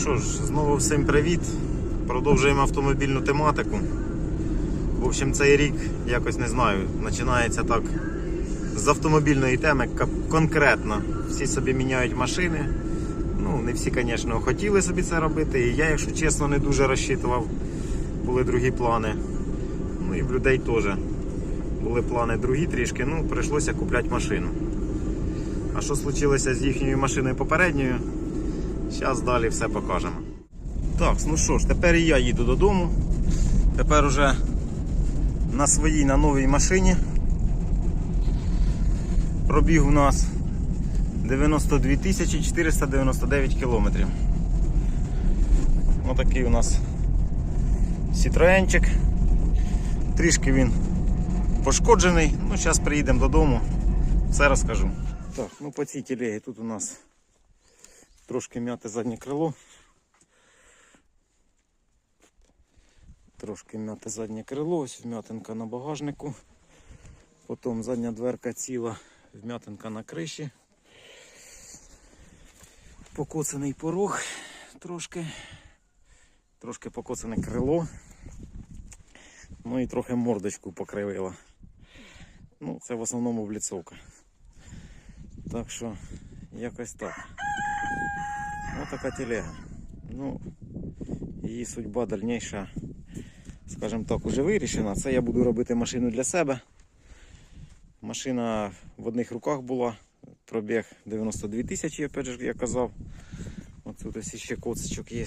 що ж, знову всім привіт. Продовжуємо автомобільну тематику. В общем, цей рік, якось не знаю, починається так з автомобільної теми конкретно. Всі собі міняють машини. Ну, не всі, звісно, хотіли собі це робити. І я, якщо чесно, не дуже розчитував. Були другі плани. Ну і в людей теж були плани другі трішки, ну, прийшлося купляти машину. А що случилося з їхньою машиною попередньою? Зараз далі все покажемо. Так, ну що ж, тепер і я їду додому. Тепер уже на своїй на новій машині. Пробіг у нас 92 499 кілометрів. Отакий у нас Сітроенчик. Трішки він пошкоджений. Ну, зараз приїдемо додому, все розкажу. Так, ну по цій телегі тут у нас трошки м'яте заднє крило. Трошки м'яте заднє крило, ось вм'ятинка на багажнику. Потім задня дверка ціла, вм'ятинка на криші. Покоцаний порог трошки. Трошки покоцане крило. Ну і трохи мордочку покривила. Ну, це в основному бліцовка. Так що, якось так. Ось така телега. Ну, її судьба дальніша, скажімо так, уже вирішена. Це я буду робити машину для себе. Машина в одних руках була, пробіг 92 тисячі, опять же, я казав. Ось тут ось ще коцичок є.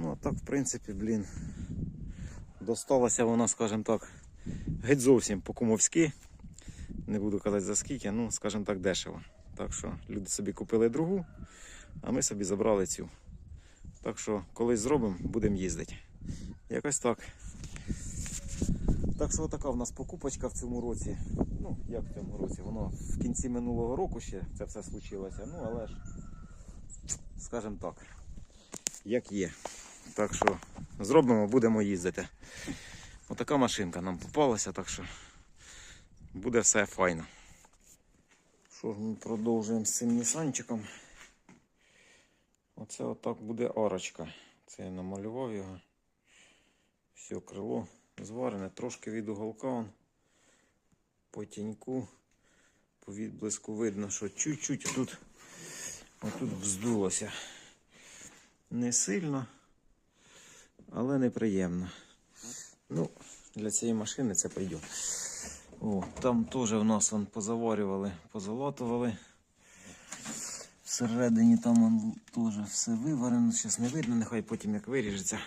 Ну, а так, в принципі, блін, досталася вона, скажімо так, геть зовсім по-кумовськи. Не буду казати за скільки, ну, скажімо так, дешево. Так що люди собі купили другу, а ми собі забрали цю. Так що колись зробимо, будемо їздити. Якось так. Так що така в нас покупочка в цьому році. Ну, як в цьому році? Воно в кінці минулого року ще це все случилося. Ну, але ж, скажімо так, як є. Так що зробимо, будемо їздити. Отака машинка нам попалася, так що буде все файно. Що ж ми продовжуємо з цим нісанчиком. Оце отак буде арочка. Це я намалював його. Все, крило зварене, трошки від уголка он, по тіньку, по відблиску видно, що чуть-чуть тут, отут вздулося. Не сильно, але неприємно. Ну, для цієї машини це пойде. О, там теж у нас он позаварювали, позалатували. Всередині там теж все виварено, зараз не видно, нехай потім як виріжеться.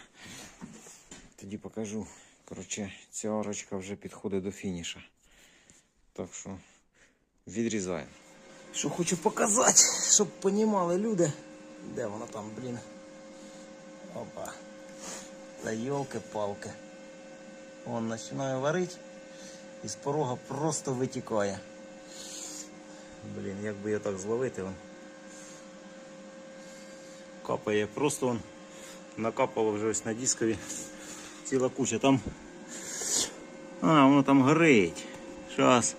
Тоді покажу. Коротше, ця арочка вже підходить до фініша. Так що відрізаємо. Що хочу показати, щоб понімали люди. Де вона там, блін? Опа. Та йолки-палки. Он починає варити і з порога просто витікає. Блін, як би я так зловити он. Капає просто он накапало вже ось на дискові ціла куча там. А, воно там горить. Щас.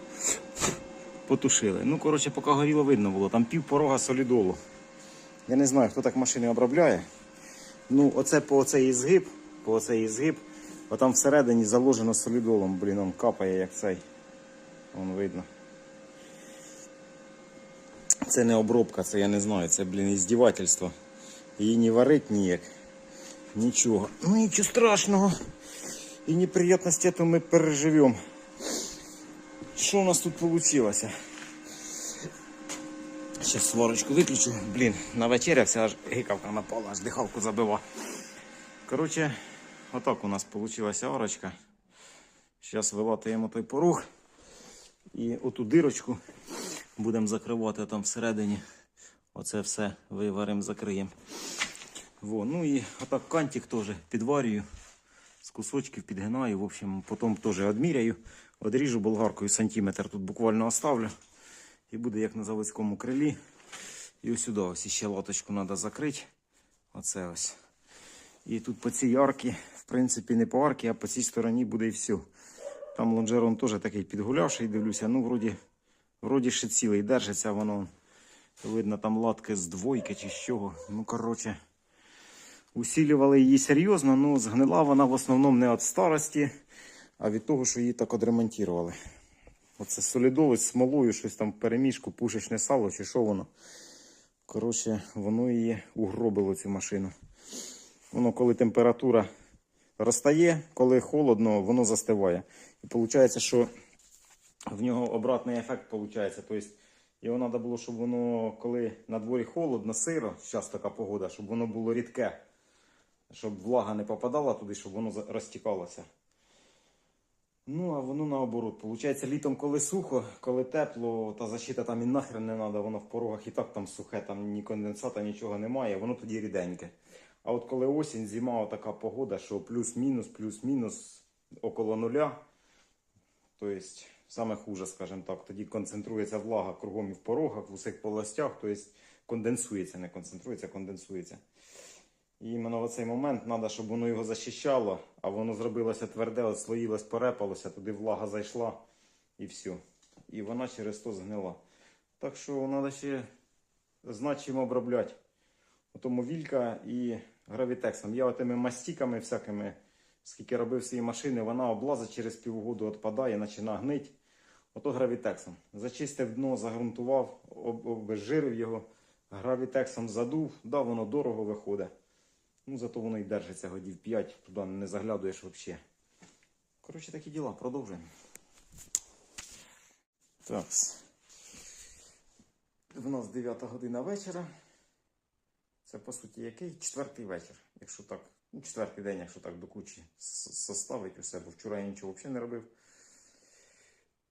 Потушили. Ну, коротше, поки горіло видно було. Там пів порога солідолу. Я не знаю, хто так машини обробляє. Ну, оце по оцей згиб, по оцей згиб, а там всередині заложено солідолом, блін, он капає як цей. Вон видно. Це не обробка, це я не знаю, це, блін, іздівательство. Її не варить ніяк. Нічого. Ну нічого страшного. І неприятності то ми переживемо. Що у нас тут вийшло? Зараз сварочку виключу. Блін, навечерявся, аж гикавка напала, аж дихалку забива. Коротше, отак у нас вийшла арочка. Зараз вилатаємо той порог. І оту дирочку будемо закривати там всередині. Оце все виваримо, закриємо. Во, ну і отак кантик теж підварюю. З кусочків підгинаю. В общем, потім теж відміряю. Одріжу болгаркою сантиметр тут буквально оставлю. І буде як на заводському крилі. І ось сюди ось ще лоточку треба закрити. Оце ось. І тут по цій арці, принципі, не по арці, а по цій стороні буде і все. Там лонжерон теж такий підгулявший, дивлюся. Ну, вроді, вроді ще цілий держиться, воно Видно, там латки з двойки чи з чого. Ну, коротше, усілювали її серйозно, ну згнила вона в основному не від старості, а від того, що її так одремонтували. Оце солідоли з смолою, щось там перемішку, пушечне сало чи що воно. Коротше, воно її угробило цю машину. Воно, коли температура розтає, коли холодно, воно застиває. І виходить, що в нього обратний ефект виходить. Тобто його треба було, щоб воно, коли на дворі холодно, сиро, зараз така погода, щоб воно було рідке, щоб влага не попадала туди, щоб воно розтікалося. Ну, а воно наоборот. Получається, літом, коли сухо, коли тепло, та защита там і нахрен не треба, воно в порогах і так там сухе, там ні конденсата, нічого немає, воно тоді ріденьке. А от коли осінь, зима, така погода, що плюс-мінус, плюс-мінус около нуля, то есть саме хуже, скажімо так, тоді концентрується влага кругом і в порогах, в усіх полостях, тобто конденсується, не концентрується, конденсується. І іменно в цей момент треба, щоб воно його захищало, а воно зробилося тверде, отслоїлось, порепалося, туди влага зайшла і все. І вона через то згнила. Так що треба ще знати, чим обробляти. Тому вілька і гравітексом. Я отими мастіками всякими, скільки робив свої машини, вона облазить через півгоду відпадає, починає гнить. Ото гравітексом. Зачистив дно, загрунтував, об- обезжирив його, гравітексом задув, да, воно дорого виходить. Ну, зато воно і держиться годів 5, туди не заглядуєш взагалі. Коротше, такі діла, продовжуємо. Так. В нас 9 година вечора. Це по суті який? Четвертий вечір, якщо так. Ну, четвертий день, якщо так до кучі составить усе, бо вчора я нічого взагалі не робив.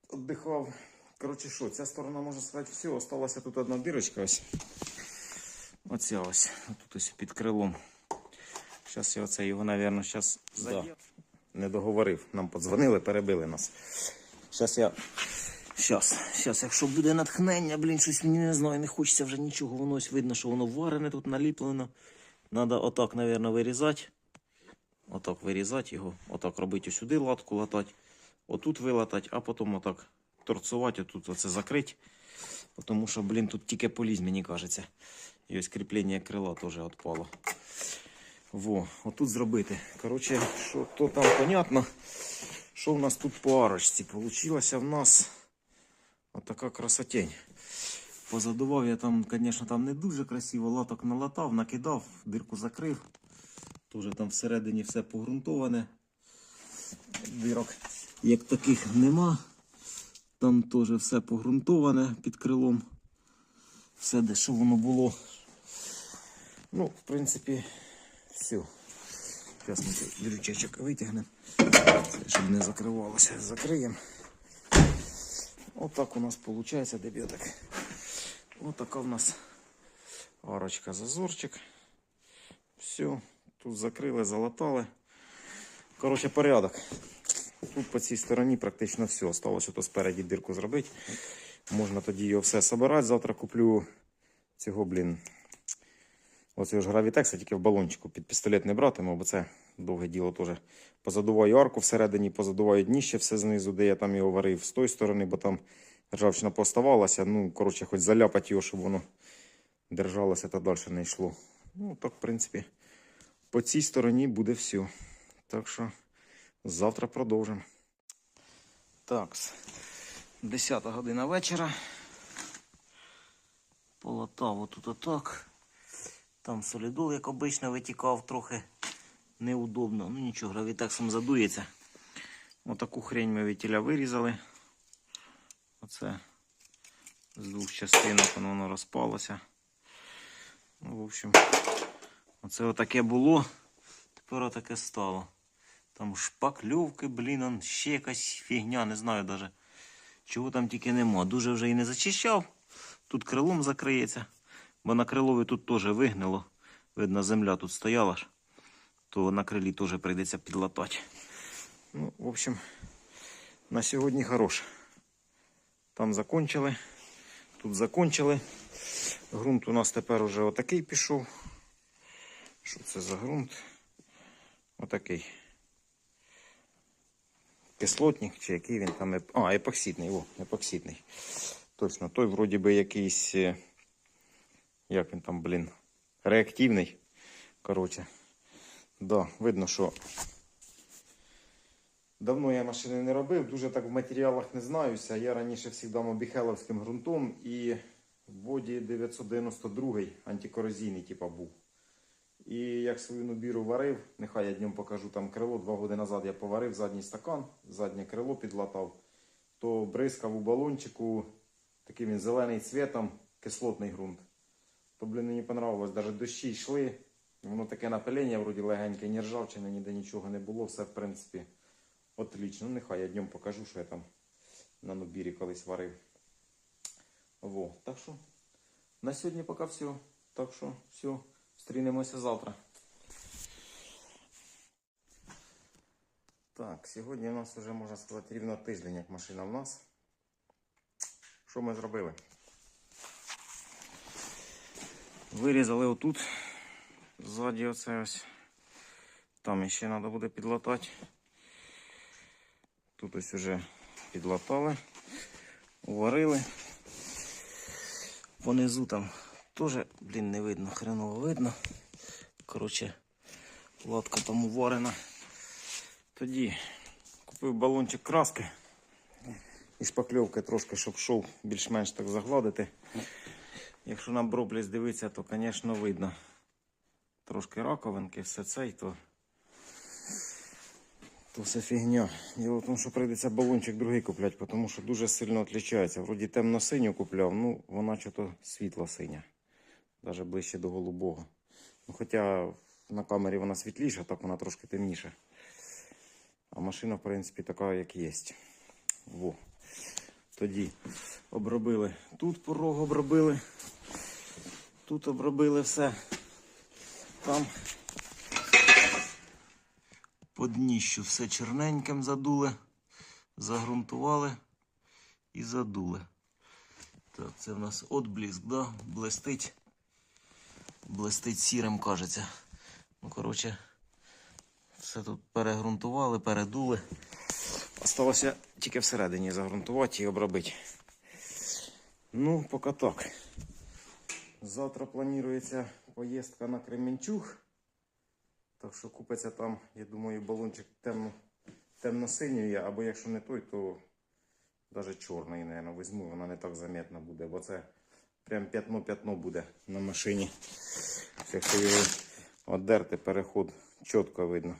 Отдихав. Коротше, що, ця сторона, можна сказати, все, осталася тут одна дирочка ось. Оця ось, тут ось під крилом. Зараз я оце його, мабуть, зараз задію. Не договорив. Нам подзвонили, перебили нас. Зараз я. Щас, щас, якщо буде натхнення, блін, щось мені не знаю, не хочеться вже нічого. Воно видно, що воно варене тут наліплено. Надо отак, мабуть, вирізати. Отак вирізати його. Отак робити сюди латку латати. Отут вилатати, а потім отак торцувати, отут оце закрити. Тому що, блін, тут тільки полізь, мені кажеться. І ось кріплення крила теж відпало. Во, отут зробити. Коротше, що то там понятно. Що в нас тут по арочці? Получилося в нас отака красотень. Позадував я там, звісно, там не дуже красиво, латок налатав, накидав, дирку закрив. Тоже там всередині все погрунтоване. Дирок як таких нема. Там теж все погрунтоване під крилом. Все, де що воно було. Ну, в принципі, все. Зараз ми цей дрючечок витягнемо, щоб не закривалося. Закриємо. Отак у нас виходить дебюток. Отака в нас арочка, зазорчик. Все, тут закрили, залатали. Коротше, порядок. Тут по цій стороні практично все. Осталося то спереді дирку зробити. Можна тоді його все собирати. Завтра куплю цього, блін. Оце ж гравітекса, тільки в балончику під пістолет не братиму, бо це довге діло теж. Позадуваю арку всередині, позадуваю дніще все знизу, де я там його варив з тої сторони, бо там ржавчина поставалася. Ну, коротше, хоч заляпати його, щоб воно держалося та далі не йшло. Ну, так, в принципі, по цій стороні буде все. Так що завтра продовжимо. Так, 10 година вечора. Полотав отут отак. Там солідол, як обично, витікав трохи неудобно. Ну нічого, гравітексом задується. Отаку хрень ми від тіля вирізали. Оце з двох частинок воно розпалося. Ну, в общем, оце отаке було. Тепер отаке стало. Там шпакльовки, блін, ще якась фігня, не знаю даже. Чого там тільки нема. Дуже вже і не зачищав. Тут крилом закриється. Бо на крилові тут теж вигнило. Видно, земля тут стояла ж. То на крилі теж прийдеться підлатати. Ну, в общем, на сьогодні хорош. Там закончили. Тут закончили. Грунт у нас тепер уже отакий пішов. Що це за ґрунт? Отакий. Кислотник, чи який він там. еп- А, епоксидний, о, епоксидний. Точно, той вроді би якийсь е, як він там, блін, реактивний. Коротше, да, видно, що давно я машини не робив, дуже так в матеріалах не знаюся. Я раніше завжди мобіхеловським ґрунтом і в воді 992 антикорозійний, типа був. І як свою нубіру варив, нехай я днем покажу там крило. Два роки назад я поварив задній стакан, заднє крило підлатав, то бризкав у балончику таким він зелений цвітом, кислотний ґрунт. То, блін, мені понравилось, навіть дощі йшли. Воно таке напилення, вроді легеньке, ні ржавчини, ніде нічого не було, все в принципі отлично. Ну, нехай я днем покажу, що я там на нубірі колись варив. Во, так що на сьогодні поки все. Так що все, зустрінемося завтра. Так, сьогодні у нас вже можна сказати рівно тиждень, як машина в нас. Що ми зробили? Вирізали отут. Ззаді оце ось. Там ще треба буде підлатати. Тут ось вже підлатали, уварили. Понизу там теж, блін, не видно, хреново видно. Коротше, латка там уварена. Тоді купив балончик краски і шпакльовки трошки, щоб шов більш-менш так загладити. Якщо на бробліс дивитися, то, звісно, видно. Трошки раковинки, все це, і то, то все фігня. Діло в тому, що прийдеться балончик другий купляти, тому що дуже сильно відрізняється. Вроді темно-синю купляв, ну вона чого світло-синя. Навіть ближче до голубого. Ну, хоча на камері вона світліша, так вона трошки темніша. А машина, в принципі, така, як є. Во. Тоді обробили. Тут порог обробили. Тут обробили все. Там по дніщу все черненьким задули, загрунтували і задули. Так, це в нас отблиск, да? Блестить. Блестить сірим, кажеться. Ну, коротше, все тут перегрунтували, передули. Осталося тільки всередині загрунтувати і обробити. Ну, поки так. Завтра планується поїздка на Кременчуг. Так що купиться там, я думаю, балончик темно, темно-синій, або якщо не той, то навіть чорний, мабуть, візьму, вона не так заметна буде, бо це прям п'ятно-п'ятно буде на машині. Якщо його одерти, переход чітко видно.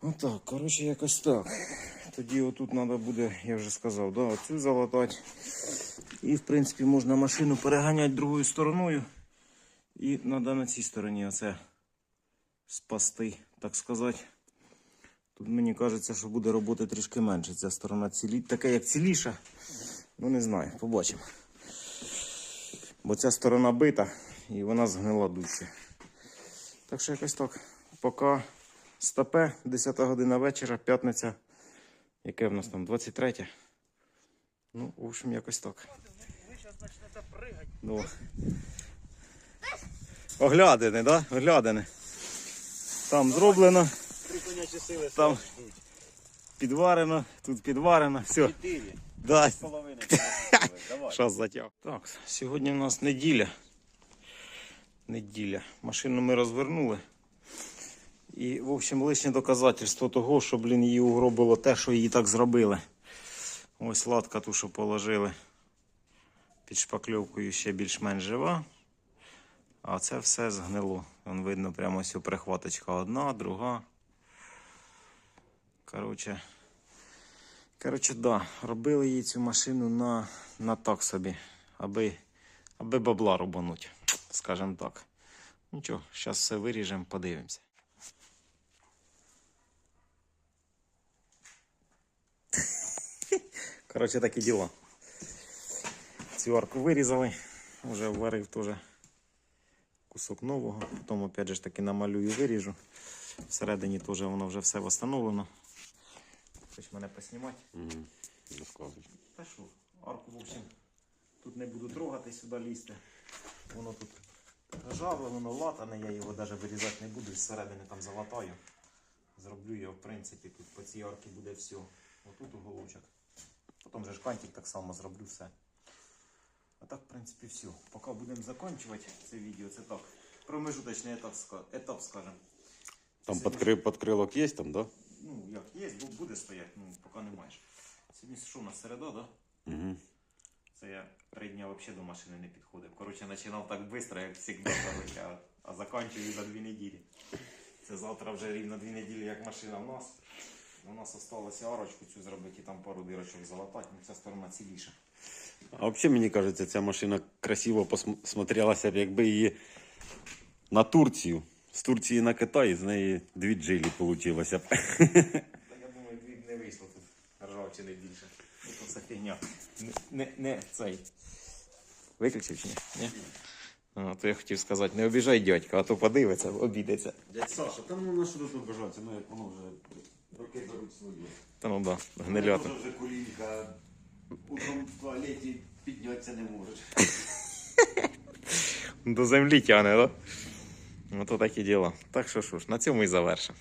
Отак, коротше, якось так. Тоді отут треба буде, я вже сказав, да, оцю залатати. І, в принципі, можна машину переганяти другою стороною. І треба на цій стороні оце спасти, так сказати. Тут мені кажеться, що буде роботи трішки менше. Ця сторона цілі... така як ціліша. Ну не знаю, побачимо. Бо ця сторона бита і вона згнила дужче. Так що якось так. Поки стопе, 10 година вечора, п'ятниця. Яке в нас там? 23. Ну, в общем, якось так. Ну. Оглядини, да? Оглядини. Там зроблено, Там. підварено, тут підварено. Все. Чотири. Да. Половина. Затяг. Так, сьогодні у нас неділя. Неділя. Машину ми розвернули. І, в общем, лишнє доказательство того, що, блін, її угробило те, що її так зробили. Ось латка ту, що положили. Під шпакльовкою ще більш-менш жива. А це все згнило. Вон видно прямо ось прихваточка одна, друга. Коротше. Коротше, да, робили їй цю машину на, на так собі, аби, аби бабла рубануть, скажімо так. Нічого, зараз все виріжемо, подивимося. Коротше, такі діла. Цю арку вирізали, вже варив теж кусок нового, потім опять же таки намалюю виріжу. Всередині теж воно вже все встановлено. Хоч мене поснімати. Розказуй. Та що, арку, в общем, тут не буду трогати сюди лізти. Воно тут ржаве, воно латане, я його навіть вирізати не буду, зсередини там залатаю. Зроблю його, в принципі, тут по цій арці буде все. Отут уголочок. Потім же ж кантик так само зроблю все. А так, в принципі, все. Поки будемо закінчувати це відео, це так. Промежуточний етап, етап скажем. Там подкры, подкрылок есть там, да? Ну, як є, буде стояти, ну, поки не маєш. Сьогодні що у нас середа, да? Угу. Це я три дня взагалі до машини не підходив. Коротше, починав так швидко, як завжди, а, а закінчую за дві неділі. Це завтра вже рівно дві неділі, як машина в нас. У нас залишилося арочку цю зробити і там пару дирочок залатати, ну ця сторона ціліша. А взагалі, мені кажеться, ця машина красиво посм- смотрелася б, якби її на Турцію. З Турції на Китай, з неї дві джилі б. Та я думаю, дві б не вийшло тут ржавчини більше. Ну, то все фігня. Не, не, не цей. Виключив чи ні? Ні? А, то я хотів сказати, не обіжай дядька, а то подивиться, обідеться. Дядь Саша, там ну на що тут обижатися, ну як воно вже роки беруть своє. Та ну да, гнилята. вже колінка, утром в туалеті піднятися не можеш. До землі тяне, да? Ну то такі діла. Так що що ж, на цьому і завершимо.